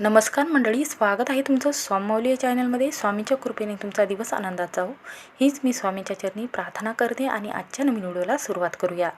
नमस्कार मंडळी स्वागत आहे तुमचं स्वामौली या चॅनलमध्ये. स्वामीच्या कृपेने तुमचा दिवस आनंदात जाऊ हीच मी स्वामीच्या चरणी प्रार्थना करते आणि आजच्या नवीन व्हिडिओला सुरुवात करूया.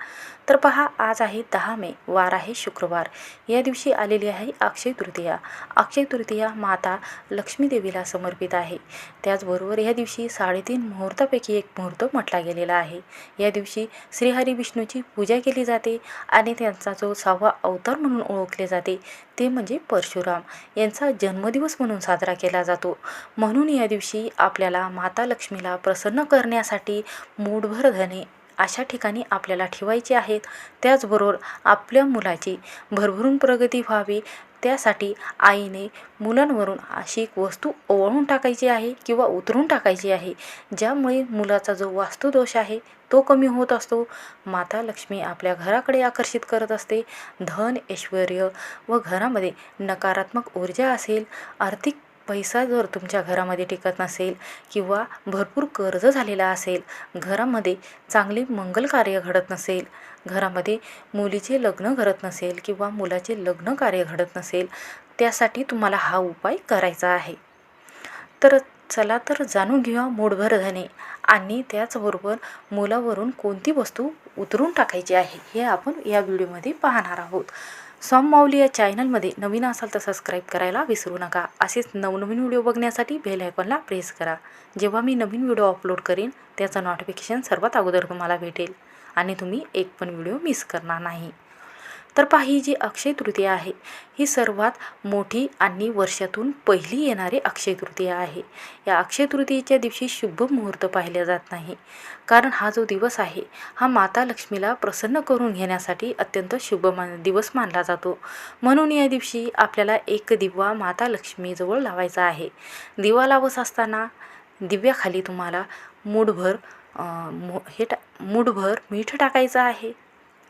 तर पहा आज आहे दहा मे वार आहे शुक्रवार. या दिवशी आलेली आहे अक्षय तृतीया. अक्षय तृतीया माता लक्ष्मीदेवीला समर्पित आहे. त्याचबरोबर या दिवशी साडेतीन मुहूर्तापैकी एक मुहूर्त म्हटला गेलेला आहे. या दिवशी श्रीहरी विष्णूची पूजा केली जाते आणि त्यांचा जो सहावा अवतार म्हणून ओळखले जाते ते म्हणजे परशुराम. यांचा जन्मदिवस म्हणून साजरा केला जातो. म्हणून या दिवशी आपल्याला माता लक्ष्मीला प्रसन्न करण्यासाठी मूठभर धने अशा ठिकाणी आपल्याला ठेवायचे आहेत. त्याचबरोबर आपल्या मुलाची भरभरून प्रगती व्हावी त्यासाठी आईने मुलांवरून अशी एक वस्तू ओवाळून टाकायची आहे किंवा उतरून टाकायची आहे ज्यामुळे मुलाचा जो वास्तुदोष आहे तो कमी होत असतो. माता लक्ष्मी आपल्या घराकडे आकर्षित करत असते. धन ऐश्वर व घरामध्ये नकारात्मक ऊर्जा असेल आर्थिक पैसा जर तुमच्या घरामध्ये टिकत नसेल किंवा भरपूर कर्ज झालेला असेल घरामध्ये चांगली मंगल कार्य घडत नसेल घरामध्ये मुलीचे लग्न घडत नसेल किंवा मुलाचे लग्न कार्य घडत नसेल त्यासाठी तुम्हाला हा उपाय करायचा आहे. तर चला तर जाणून घेऊया मूठभर धने आणि त्याचबरोबर मुलावरून कोणती वस्तू उतरून टाकायची आहे हे आपण या व्हिडिओमध्ये पाहणार आहोत. सॉम माऊली या चॅनलमध्ये नवीन असाल तर सबस्क्राईब करायला विसरू नका. असेच नवनवीन व्हिडिओ बघण्यासाठी बेल आयकॉनला प्रेस करा. जेव्हा मी नवीन व्हिडिओ अपलोड करेन त्याचं नोटिफिकेशन सर्वात अगोदर तुम्हाला भेटेल. आणि तुम्ही एक पण व्हिडिओ मिस करणार नाही. तर पाही जी अक्षय तृतीया आहे ही सर्वात मोठी आणि वर्षातून पहिली येणारी अक्षय तृतीया आहे. या अक्षय तृतीयेच्या दिवशी शुभ मुहूर्त पाहिल्या जात नाही. कारण हा जो दिवस आहे हा माता लक्ष्मीला प्रसन्न करून घेण्यासाठी अत्यंत शुभ मान दिवस मानला जातो. म्हणून या दिवशी आपल्याला एक दिवा माता लक्ष्मीजवळ लावायचा आहे. दिवा लावत असताना दिव्याखाली तुम्हाला मूठभर मो हे टा मूठभर मीठ टाकायचं आहे.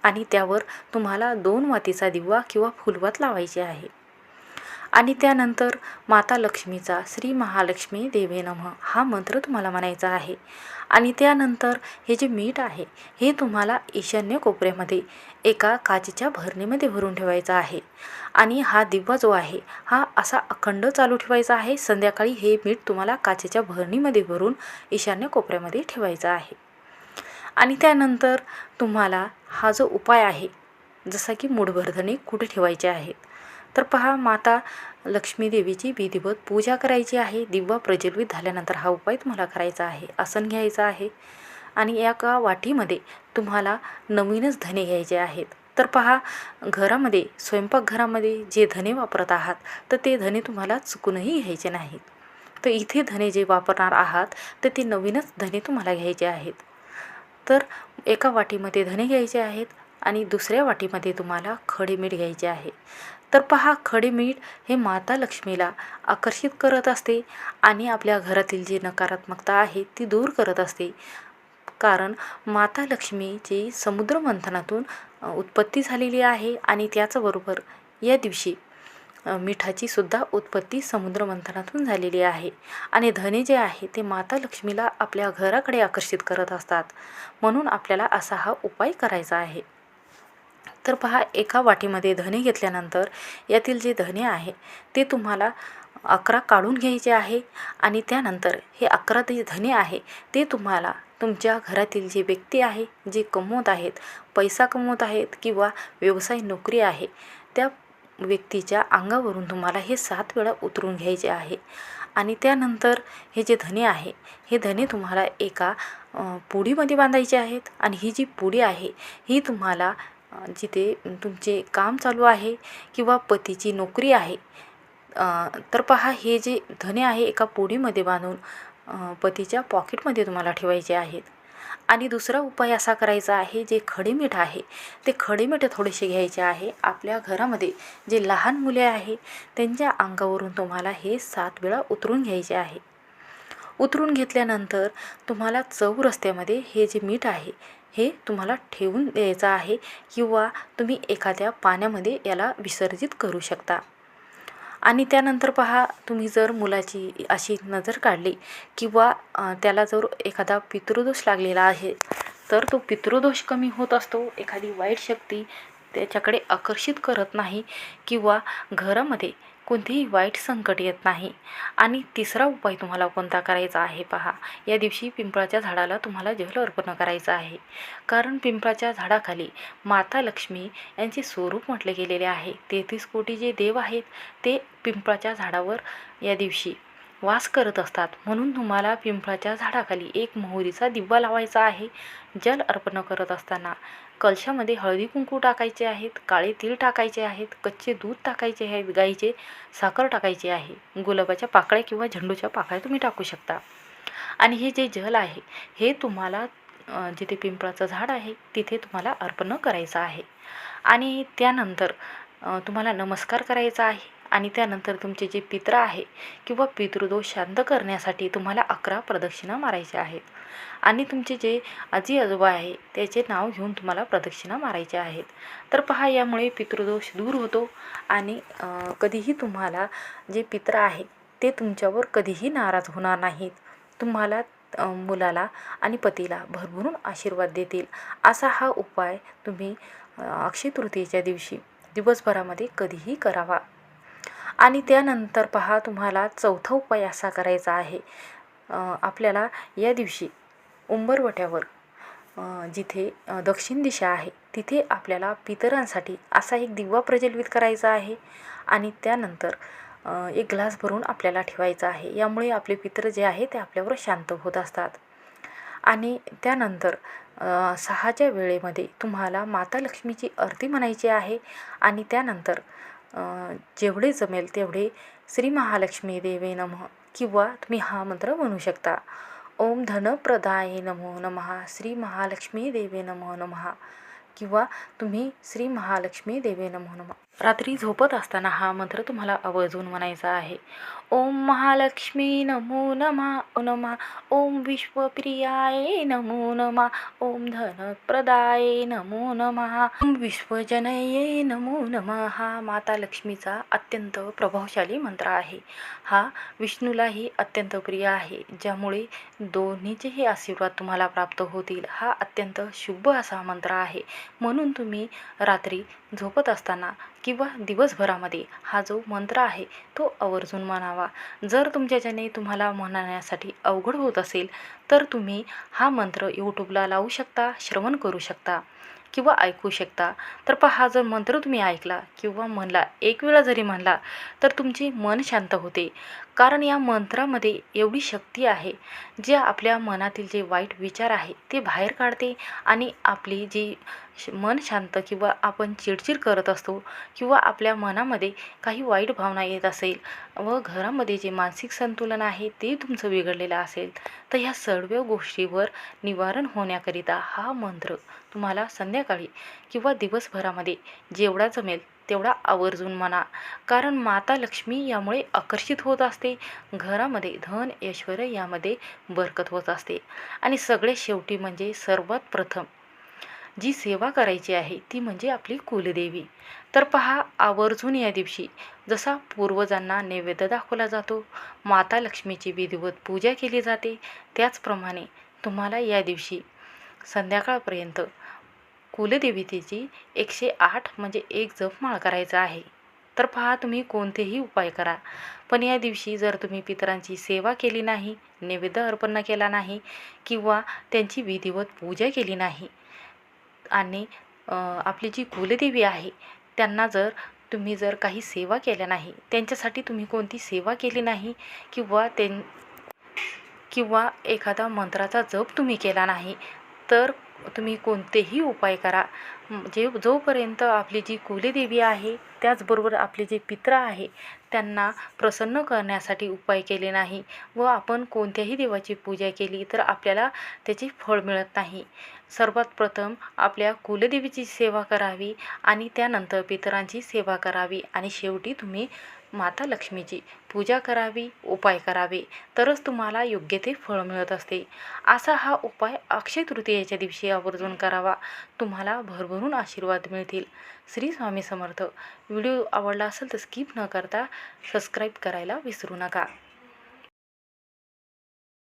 आणि त्यावर तुम्हाला दोन वातीचा दिवा किंवा फुलवात लावायचे आहे. आणि त्यानंतर माता लक्ष्मीचा श्री महालक्ष्मी देवे नमः हा मंत्र तुम्हाला म्हणायचा आहे. आणि त्यानंतर हे जे मीठ आहे हे तुम्हाला ईशान्य कोपऱ्यामध्ये एका काचेच्या भरणीमध्ये भरून ठेवायचा आहे. आणि हा दिवा जो आहे हा असा अखंड चालू ठेवायचा आहे. संध्याकाळी हे मीठ तुम्हाला काचेच्या भरणीमध्ये भरून ईशान्य कोपऱ्यामध्ये ठेवायचं आहे. आणि त्यानंतर तुम्हाला हा जो उपाय आहे जसा की मूढवर्धने कुठे ठेवायचे आहेत तर पहा माता लक्ष्मी देवीची विधिवत पूजा करायची आहे. दिवा प्रज्वलित झाल्यानंतर हा उपाय तुम्हाला करायचा आहे आसन घ्यायचं आहे. आणि एका वाटीमध्ये तुम्हाला नवीनच धने घ्यायचे आहेत. तर पहा घरामध्ये स्वयंपाकघरामध्ये जे धने वापरत आहात तर ते धने तुम्हाला चुकूनही घ्यायचे नाहीत. तर इथे धने जे वापरणार आहात तर ते नवीनच धने तुम्हाला घ्यायचे आहेत. तर एका वाटीमध्ये धने घ्यायचे आहेत आणि दुसऱ्या वाटीमध्ये तुम्हाला खडे मीठ घ्यायचे आहे. तर पहा खडे मीठ हे माता लक्ष्मीला आकर्षित करत असते आणि आपल्या घरातील जी नकारात्मकता आहे ती दूर करत असते. कारण माता लक्ष्मीची समुद्र मंथनातून उत्पत्ती झालेली आहे आणि त्याचबरोबर या दिवशी मिठाची सुद्धा उत्पत्ती समुद्र मंथनातून झालेली आहे. आणि धने जे आहे ते माता लक्ष्मीला आपल्या घराकडे आकर्षित करत असतात. म्हणून आपल्याला असा हा उपाय करायचा आहे. तर पहा एका वाटीमध्ये धने घेतल्यानंतर यातील जे धने आहे ते तुम्हाला अकरा काढून घ्यायचे आहे. आणि त्यानंतर हे अकरा जे धने आहे ते तुम्हाला तुमच्या घरातील जे व्यक्ती आहे जे कमवत आहेत पैसा कमवत आहेत किंवा व्यवसाय नोकरी आहे त्या व्यक्तीच्या अंगावरून तुम्हाला हे सात वेळा उतरून घ्यायचे आहे. आणि त्यानंतर हे जे धने आहे हे धने तुम्हाला एका पुडीमध्ये बांधायचे आहेत. आणि ही जी पुडी आहे ही तुम्हाला जिथे तुमचे काम चालू आहे किंवा पतीची नोकरी आहे तर पहा हे जे धने आहे एका पुडीमध्ये बांधून पतीच्या पॉकेटमध्ये तुम्हाला ठेवायचे आहेत. आणि दुसरा उपाय असा करायचा आहे जे खडे मीठ आहे ते खडे मीठ थोडेसे घ्यायचे आहे. आपल्या घरामध्ये जे लहान मुले आहे त्यांच्या अंगावरून तुम्हाला हे सात वेळा उतरून घ्यायचे आहे. उतरून घेतल्यानंतर तुम्हाला चौरस्त्यामध्ये हे जे मीठ आहे हे तुम्हाला ठेवून द्यायचं आहे किंवा तुम्ही एखाद्या पाण्यामध्ये याला विसर्जित करू शकता. आणि त्यानंतर पहा तुम्ही जर मुलाची अशी नजर काढली किंवा त्याला जर एखादा पितृदोष लागलेला आहे तर तो पितृदोष कमी होत असतो. एखादी वाईट शक्ती त्याच्याकडे आकर्षित करत नाही किंवा घरामध्ये कोणतेही वाईट संकट येत नाही. आणि तिसरा उपाय तुम्हाला कोणता करायचा आहे पहा. या दिवशी पिंपळाच्या झाडाला तुम्हाला जल अर्पण करायचं आहे. कारण पिंपळाच्या झाडाखाली माता लक्ष्मी यांचे स्वरूप म्हटले गेलेले आहे. तेहतीस कोटी जे देव आहेत ते पिंपळाच्या झाडावर या दिवशी वास करत असतात. म्हणून तुम्हाला पिंपळाच्या झाडाखाली एक मोहरीचा दिवा लावायचा आहे. जल अर्पण करत असताना कलशामध्ये हळदी कुंकू टाकायचे आहेत काळे तीळ टाकायचे आहेत कच्चे दूध टाकायचे आहेत गाईचे साखर टाकायची आहे. गुलाबाच्या पाकळ्या किंवा झेंडूच्या पाकळ्या तुम्ही टाकू शकता. आणि हे जे जल आहे हे तुम्हाला जिथे पिंपळाचं झाड आहे तिथे तुम्हाला अर्पण करायचं आहे. आणि त्यानंतर तुम्हाला नमस्कार करायचा आहे. आणि त्यानंतर तुमचे जे पित्र आहे किंवा पितृदोष शांत करण्यासाठी तुम्हाला अकरा प्रदक्षिणा मारायच्या आहेत. आणि तुमचे जे आजी आजोबा आहे त्याचे नाव घेऊन तुम्हाला प्रदक्षिणा मारायच्या आहेत. तर पहा यामुळे पितृदोष दूर होतो आणि कधीही तुम्हाला जे पित्र आहे ते तुमच्यावर कधीही नाराज होणार नाहीत. तुम्हाला मुलाला आणि पतीला भरभरून आशीर्वाद देतील. असा हा उपाय तुम्ही अक्षय तृतीयेच्या दिवशी दिवसभरामध्ये कधीही करावा. आणि त्यानंतर पहा तुम्हाला चौथा उपाय असा करायचा आहे. आपल्याला या दिवशी उंबरवट्यावर जिथे दक्षिण दिशा आहे तिथे आपल्याला पितरांसाठी असा एक दिवा प्रज्वलित करायचा आहे. आणि त्यानंतर एक ग्लास भरून आपल्याला ठेवायचा आहे. यामुळे आपले पितर जे आहे ते आपल्यावर शांत होत असतात. आणि त्यानंतर सहाच्या वेळेमध्ये तुम्हाला माता लक्ष्मीची आरती म्हणायची आहे. आणि त्यानंतर जेवढे जमेल तेवढे श्री महालक्ष्मी देवे नमः किंवा तुम्ही हा मंत्र म्हणू शकता. ओम धनप्रदाय नमो नमः श्री महालक्ष्मी देवे नमो नमः किंवा तुम्ही श्री महालक्ष्मी देवे नमो नमः. रात्री झोपत असताना हा मंत्र तुम्हाला आवर्जून म्हणायचा आहे. ओम महालक्ष्मी नमो नमा नमा. ओम विश्वप्रियाय नमो नमा. ओम धनप्रदाय नमो नमा. ओम विश्वजनये नमो नमा. हा माता लक्ष्मीचा अत्यंत प्रभावशाली मंत्र आहे. हा विष्णूलाही अत्यंत प्रिय आहे ज्यामुळे दोन्हीचेही आशीर्वाद तुम्हाला प्राप्त होतील. हा अत्यंत शुभ असा मंत्र आहे. म्हणून तुम्ही रात्री झोपत असताना किंवा दिवसभरामध्ये हा जो मंत्र आहे तो आवर्जून म्हणावा. जर तुमच्याच्याने तुम्हाला म्हणण्यासाठी अवघड होत असेल तर तुम्ही हा मंत्र यूट्यूबला लावू शकता श्रवण करू शकता किंवा ऐकू शकता. तर पहा हा जर मंत्र तुम्ही ऐकला किंवा म्हणला एक वेळा जरी म्हणला तर तुमचे मन शांत होते. कारण या मंत्रामध्ये एवढी शक्ती आहे जे आपल्या मनातील जे वाईट विचार आहे ते बाहेर काढते आणि आपली जी श- मन शांत किंवा आपण चिडचिड करत असतो किंवा आपल्या मनामध्ये काही वाईट भावना येत असेल व घरामध्ये जे मानसिक संतुलन आहे ते तुमचं बिघडलेलं असेल तर ह्या सर्व गोष्टीवर निवारण होण्याकरिता हा मंत्र तुम्हाला संध्याकाळी किंवा दिवसभरामध्ये जेवढा जमेल तेवढा आवर्जून म्हणा. कारण माता लक्ष्मी यामुळे आकर्षित होत असते. घरामध्ये धन ऐश्वर यामध्ये बरकत होत असते. आणि सगळे शेवटी म्हणजे सर्वात प्रथम. जी सेवा करायची आहे ती म्हणजे आपली कुलदेवी. तर पहा आवर्जून या दिवशी जसा पूर्वजांना नैवेद्य दाखवला जातो माता लक्ष्मीची विधिवत पूजा केली जाते त्याचप्रमाणे तुम्हाला या दिवशी संध्याकाळपर्यंत कुलदेवतेची एकशे आठ म्हणजे एक जप माळ करायचा आहे. तर पहा तुम्ही कोणतेही उपाय करा. पण या दिवशी जर तुम्ही पितरांची सेवा केली नाही नैवेद्य अर्पण केला नाही किंवा त्यांची विधिवत पूजा केली नाही आणि आपली जी कुलदेवी आहे त्यांना जर तुम्ही जर काही सेवा केल्या नाही त्यांच्यासाठी तुम्ही कोणती सेवा केली नाही किंवा त्यां किंवा एखादा मंत्राचा जप तुम्ही केला नाही तर तुम्ही कोणतेही उपाय करा. जे जोपर्यंत आपली जी कुलदेवी आहे त्याचबरोबर आपले जे पित्र आहे त्यांना प्रसन्न करण्यासाठी उपाय केले नाही व आपण कोणत्याही देवाची पूजा केली तर आपल्याला त्याचे फळ मिळत नाही. सर्वात प्रथम आपल्या कुलदेवीची सेवा करावी आणि त्यानंतर पितरांची सेवा करावी आणि शेवटी तुम्ही माता लक्ष्मीची पूजा करावी उपाय करावे. तरच तुम्हाला योग्य ते फळ मिळत असते. असा हा उपाय अक्षय तृतीयेच्या दिवशी आवर्जून करावा. तुम्हाला भरभरून आशीर्वाद मिळतील. श्री स्वामी समर्थ. व्हिडिओ आवडला असेल तर स्किप न करता सबस्क्राईब करायला विसरू नका.